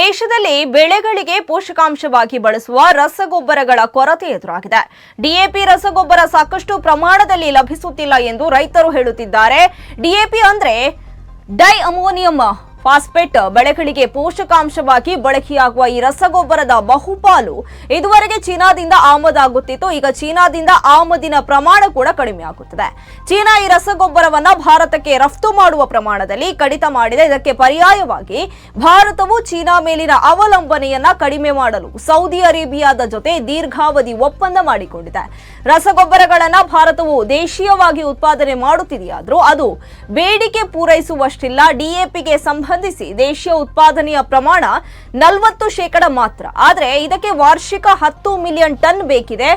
ದೇಶದಲ್ಲಿ ಬೆಳೆಗಳಿಗೆ ಪೋಷಕಾಂಶವಾಗಿ ಬಳಸುವ ರಸಗೊಬ್ಬರಗಳ ಕೊರತೆ ಎದುರಾಗಿದೆ. ಡಿಎಪಿ ರಸಗೊಬ್ಬರ ಸಾಕಷ್ಟು ಪ್ರಮಾಣದಲ್ಲಿ ಲಭಿಸುತ್ತಿಲ್ಲ ಎಂದು ರೈತರು ಹೇಳುತ್ತಿದ್ದಾರೆ. ಡಿಎಪಿ ಅಂದ್ರೆ ಡೈ ಅಮೋನಿಯಂ. ಫಾಸ್ಫೇಟ್ ಬೆಳೆಗಳಿಗೆ ಪೋಷಕಾಂಶವಾಗಿ ಬಳಕೆಯಾಗುವ ಈ ರಸಗೊಬ್ಬರದ ಬಹುಪಾಲು ಇದುವರೆಗೆ ಚೀನಾದಿಂದ ಆಮದಾಗುತ್ತಿತ್ತು. ಈಗ ಚೀನಾದಿಂದ ಆಮದಿನ ಪ್ರಮಾಣ ಕೂಡ ಕಡಿಮೆ ಆಗುತ್ತದೆ. ಚೀನಾ ಈ ರಸಗೊಬ್ಬರವನ್ನ ಭಾರತಕ್ಕೆ ರಫ್ತು ಮಾಡುವ ಪ್ರಮಾಣದಲ್ಲಿ ಕಡಿತ ಮಾಡಿದೆ. ಇದಕ್ಕೆ ಪರ್ಯಾಯವಾಗಿ ಭಾರತವು ಚೀನಾ ಮೇಲಿನ ಅವಲಂಬನೆಯನ್ನ ಕಡಿಮೆ ಮಾಡಲು ಸೌದಿ ಅರೇಬಿಯಾದ ಜೊತೆ ದೀರ್ಘಾವಧಿ ಒಪ್ಪಂದ ಮಾಡಿಕೊಂಡಿದೆ. ರಸಗೊಬ್ಬರಗಳನ್ನ ಭಾರತವು ದೇಶೀಯವಾಗಿ ಉತ್ಪಾದನೆ ಮಾಡುತ್ತಿದೆಯಾದರೂ ಅದು ಬೇಡಿಕೆ ಪೂರೈಸುವಷ್ಟಿಲ್ಲ. ಡಿಎಪಿಗೆ ಸಂಬಂಧಿಸಿ ದೇಶೀಯ ಉತ್ಪಾದನೆಯ ಪ್ರಮಾಣ ನಲವತ್ತು ಶೇಕಡ ಮಾತ್ರ. ಆದರೆ ಇದಕ್ಕೆ ವಾರ್ಷಿಕ ಹತ್ತು ಮಿಲಿಯನ್ ಟನ್ ಬೇಕಿದೆ.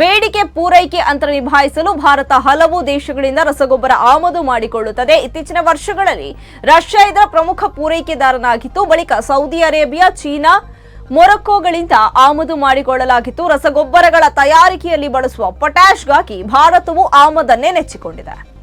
ಬೇಡಿಕೆ ಪೂರೈಕೆ ಅಂತರ ನಿಭಾಯಿಸಲು ಭಾರತ ಹಲವು ದೇಶಗಳಿಂದ ರಸಗೊಬ್ಬರ ಆಮದು ಮಾಡಿಕೊಳ್ಳುತ್ತದೆ. ಇತ್ತೀಚಿನ ವರ್ಷಗಳಲ್ಲಿ ರಷ್ಯಾ ಇದರ ಪ್ರಮುಖ ಪೂರೈಕೆದಾರನಾಗಿತ್ತು. ಬಳಿಕ ಸೌದಿ ಅರೇಬಿಯಾ ಚೀನಾ, ಮೊರಕ್ಕೋಗಳಿಂದ ಆಮದು ಮಾಡಿಕೊಳ್ಳಲಾಗಿತ್ತು. ರಸಗೊಬ್ಬರಗಳ ತಯಾರಿಕೆಯಲ್ಲಿ ಬಳಸುವ ಪೊಟ್ಯಾಶ್ಗಾಗಿ ಭಾರತವು ಆಮದನ್ನೇ ನೆಚ್ಚಿಕೊಂಡಿದೆ.